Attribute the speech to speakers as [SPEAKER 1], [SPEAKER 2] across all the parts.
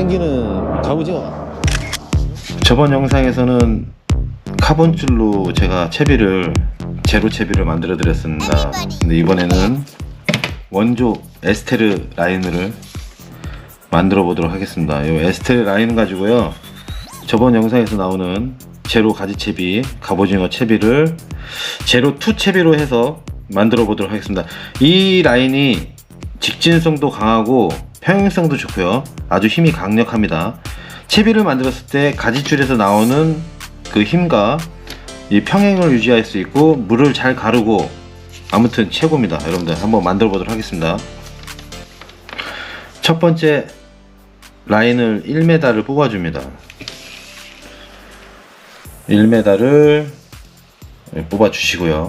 [SPEAKER 1] 땡기는 갑오징어.
[SPEAKER 2] 저번 영상에서는 카본줄로 제가 채비를 제로 채비를 만들어 드렸습니다. 근데 이번에는 원조 에스테르 라인을 만들어 보도록 하겠습니다. 이 에스테르 라인 가지고요. 저번 영상에서 나오는 제로 가지 채비, 갑오징어 채비를 제로 투 채비로 해서 만들어 보도록 하겠습니다. 이 라인이 직진성도 강하고 평행성도 좋고요. 아주 힘이 강력합니다. 채비를 만들었을 때 가지줄에서 나오는 그 힘과 이 평행을 유지할 수 있고 물을 잘 가르고 아무튼 최고입니다. 여러분들 한번 만들어 보도록 하겠습니다. 첫 번째 라인을 1m를 뽑아줍니다. 1m를 뽑아 주시고요.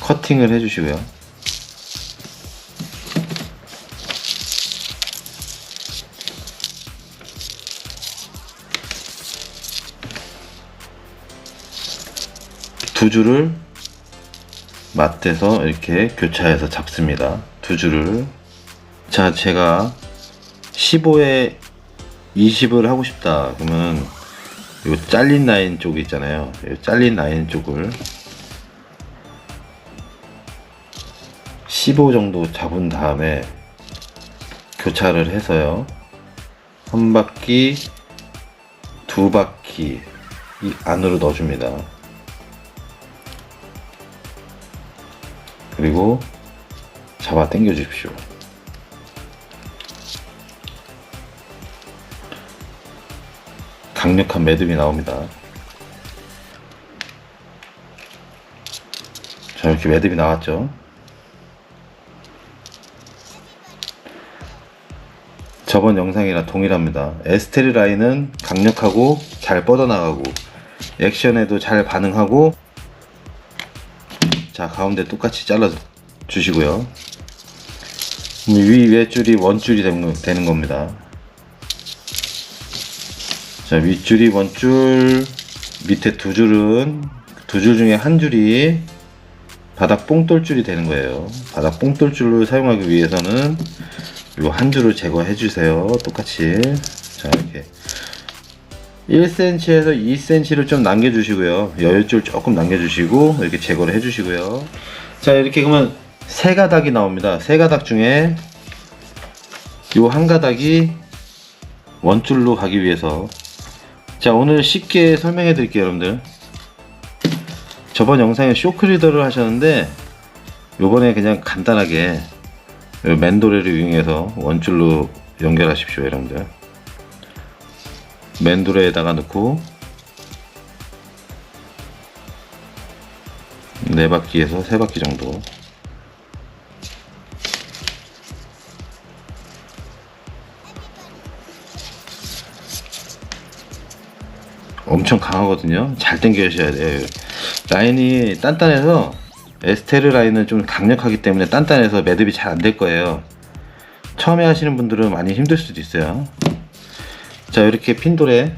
[SPEAKER 2] 커팅을 해 주시고요. 줄을 맞대서 이렇게 교차해서 잡습니다. 두 줄을. 자, 제가 15에 20을 하고 싶다. 그러면 요 잘린 라인 쪽 있잖아요. 요 잘린 라인 쪽을 15 정도 잡은 다음에 교차를 해서요. 한 바퀴, 두 바퀴 이 안으로 넣어줍니다. 그리고 잡아 당겨 주십시오. 강력한 매듭이 나옵니다. 자, 이렇게 매듭이 나왔죠. 저번 영상이랑 동일합니다. 에스테르 라인은 강력하고 잘 뻗어나가고 액션에도 잘 반응하고 자 가운데 똑같이 잘라 주시고요. 위 외줄이 원줄이 되는, 겁니다. 자 윗줄이 원줄 밑에 두 줄은 두 줄 중에 한 줄이 바닥 뽕돌줄이 되는 거예요. 바닥 뽕돌줄을 사용하기 위해서는 요한 줄을 제거해 주세요. 똑같이. 자 이렇게 1cm에서 2cm를 좀 남겨주시고요. 여유줄 조금 남겨주시고 이렇게 제거를 해주시고요. 자 이렇게 그러면 세 가닥이 나옵니다. 세 가닥 중에 요 한 가닥이 원줄로 가기 위해서 자 오늘 쉽게 설명해 드릴게요 여러분들 저번 영상에 쇼크리더를 하셨는데 요번에 그냥 간단하게 요 맨도레를 이용해서 원줄로 연결하십시오 여러분들 맨두레에다가 넣고 네 바퀴에서 세 바퀴 정도. 엄청 강하거든요. 잘 당겨주셔야 돼요. 라인이 단단해서 에스테르 라인은 좀 강력하기 때문에 단단해서 매듭이 잘 안 될 거예요. 처음에 하시는 분들은 많이 힘들 수도 있어요 자 이렇게 핀도레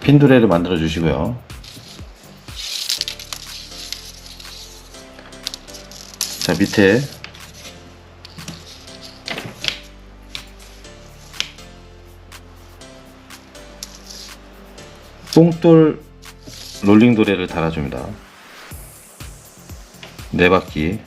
[SPEAKER 2] 핀도레를 만들어 주시고요. 자 밑에 뽕돌 롤링 도레를 달아줍니다. 네 바퀴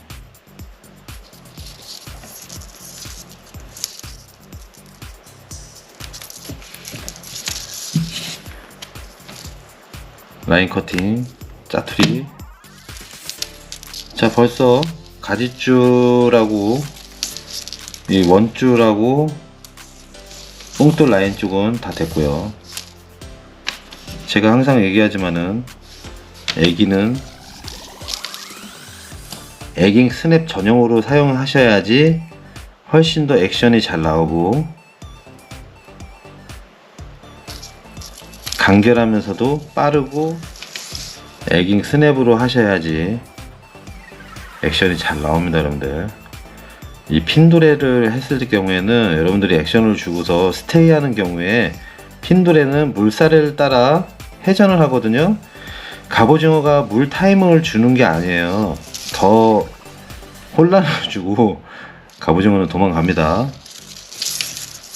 [SPEAKER 2] 라인 커팅 짜투리. 자 벌써 가지줄하고 이 원줄하고 뽕돌 라인 쪽은 다 됐고요. 제가 항상 얘기하지만은 애기는 애깅 스냅 전용으로 사용하셔야지 훨씬 더 액션이 잘 나오고 간결하면서도 빠르고 애깅 스냅으로 하셔야지 액션이 잘 나옵니다 여러분들 이 핀도레를 했을 경우에는 여러분들이 액션을 주고서 스테이 하는 경우에 핀도레는 물살을 따라 회전을 하거든요 갑오징어가 물 타이밍을 주는 게 아니에요 더 혼란을 주고 갑오징어는 도망갑니다.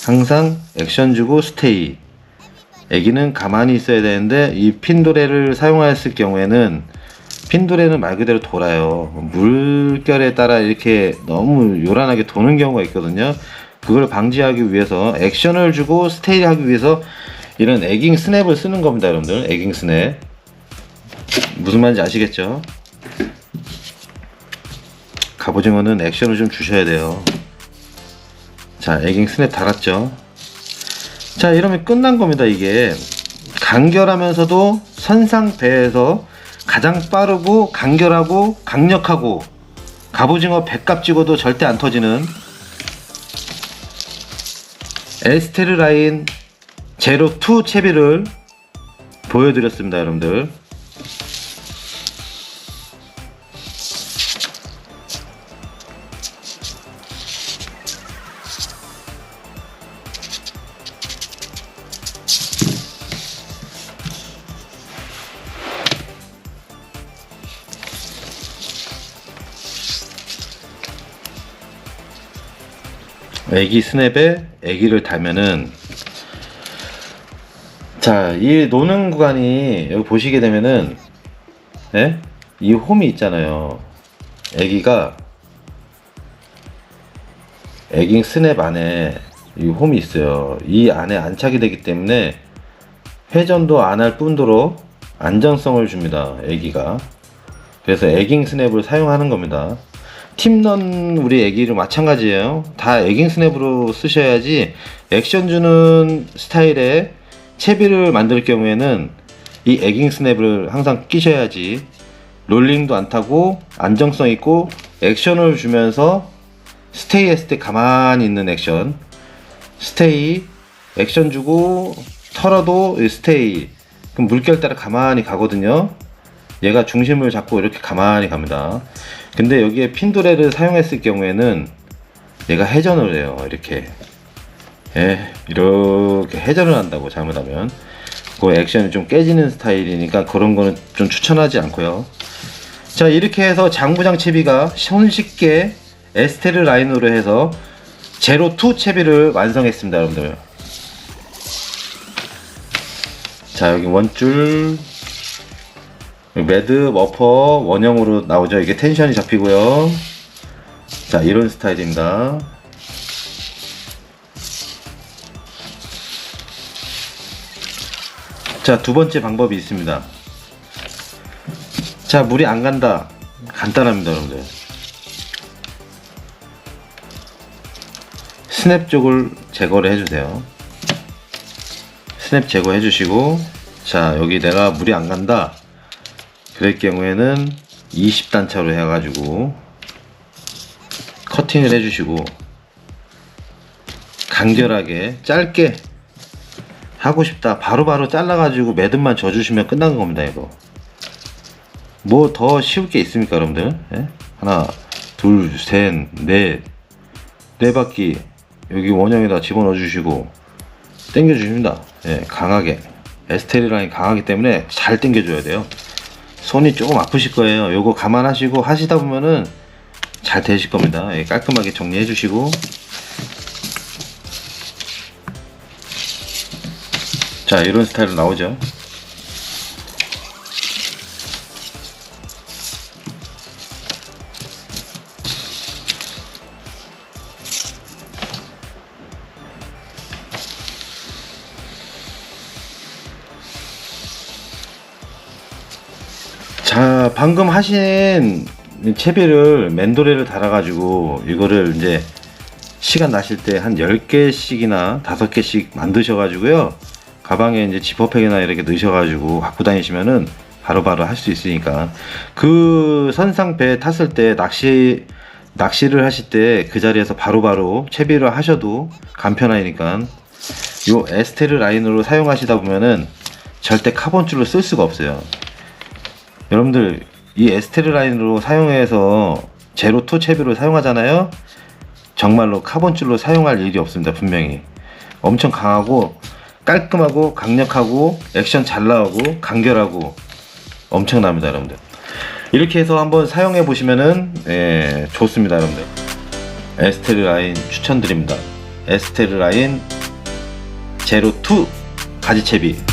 [SPEAKER 2] 항상 액션 주고 스테이. 애기는 가만히 있어야 되는데 이 핀도레를 사용하였을 경우에는 핀도레는 말 그대로 돌아요. 물결에 따라 이렇게 너무 요란하게 도는 경우가 있거든요. 그걸 방지하기 위해서 액션을 주고 스테이를 하기 위해서 이런 에깅 스냅을 쓰는 겁니다, 여러분들. 에깅 스냅. 무슨 말인지 아시겠죠? 갑오징어는 액션을 좀 주셔야 돼요. 자, 에깅 스냅 달았죠? 자, 이러면 끝난 겁니다, 이게. 간결하면서도 선상배에서 가장 빠르고 간결하고 강력하고 갑오징어 백갑 찍어도 절대 안 터지는 에스테르 라인 제로 2 채비를 보여드렸습니다, 여러분들. 애기 스냅에 애기를 달면은 자, 이 노는 구간이 여기 보시게 되면은 예? 이 홈이 있잖아요. 애기가 애깅 스냅 안에 이 홈이 있어요. 이 안에 안착이 되기 때문에 회전도 안 할 뿐더러 안정성을 줍니다. 애기가. 그래서 애깅 스냅을 사용하는 겁니다. 팀런 우리 애기도 마찬가지예요. 다 애깅 스냅으로 쓰셔야지 액션 주는 스타일의 채비를 만들 경우에는 이 애깅 스냅을 항상 끼셔야지 롤링도 안 타고 안정성 있고 액션을 주면서 스테이 했을 때 가만히 있는 액션. 스테이 액션 주고 털어도 이 스테이. 그럼 물결 따라 가만히 가거든요. 얘가 중심을 잡고 이렇게 가만히 갑니다 근데 여기에 핀도레를 사용했을 경우에는 얘가 회전을 해요. 이렇게. 예, 이렇게 회전을 한다고 잘못하면. 그 액션이 좀 깨지는 스타일이니까 그런 거는 좀 추천하지 않고요. 자 이렇게 해서 장부장 채비가 손쉽게 에스테르 라인으로 해서 제로 2 채비를 완성했습니다 여러분들. 자 여기 원줄 매드 머퍼 원형으로 나오죠. 이게 텐션이 잡히고요. 자 이런 스타일입니다. 자 두 번째 방법이 있습니다. 자 물이 안 간다. 간단합니다 여러분들. 스냅 쪽을 제거를 해주세요. 스냅 제거해 주시고 자 여기 내가 물이 안 간다 그럴 경우에는 20단차로 해가지고 커팅을 해주시고 간결하게 짧게 하고 싶다 바로 바로 잘라가지고 매듭만 져주시면 끝난 겁니다 이거. 뭐 더 쉬울 게 있습니까 여러분들? 예? 하나 둘셋넷네 바퀴 여기 원형에다 집어넣어 주시고 당겨 주십니다. 예, 강하게. 에스테리 라인 강하기 때문에 잘 당겨 줘야 돼요 손이 조금 아프실 거예요. 요거 감안하시고 하시다 보면은 잘 되실 겁니다. 예, 깔끔하게 정리해 주시고 자 이런 스타일로 나오죠. 방금 하신 채비를 맨도레를 달아가지고 이거를 이제 시간 나실 때 한 10개씩이나 5개씩 만드셔가지고요. 가방에 이제 지퍼팩이나 이렇게 넣으셔가지고 갖고 다니시면은 바로바로 할 수 있으니까. 그 선상 배 탔을 때 낚시, 낚시를 하실 때 그 자리에서 바로바로 채비를 하셔도 간편하니까 요 에스테르 라인으로 사용하시다 보면은 절대 카본줄로 쓸 수가 없어요. 여러분들 이 에스테르 라인으로 사용해서 제로 투 채비를 사용하잖아요. 정말로 카본줄로 사용할 일이 없습니다. 분명히 엄청 강하고 깔끔하고 강력하고 액션 잘 나오고 간결하고 엄청납니다, 여러분들. 이렇게 해서 한번 사용해 보시면은 예, 좋습니다, 여러분들. 에스테르 라인 추천드립니다. 에스테르 라인 제로 2 가지채비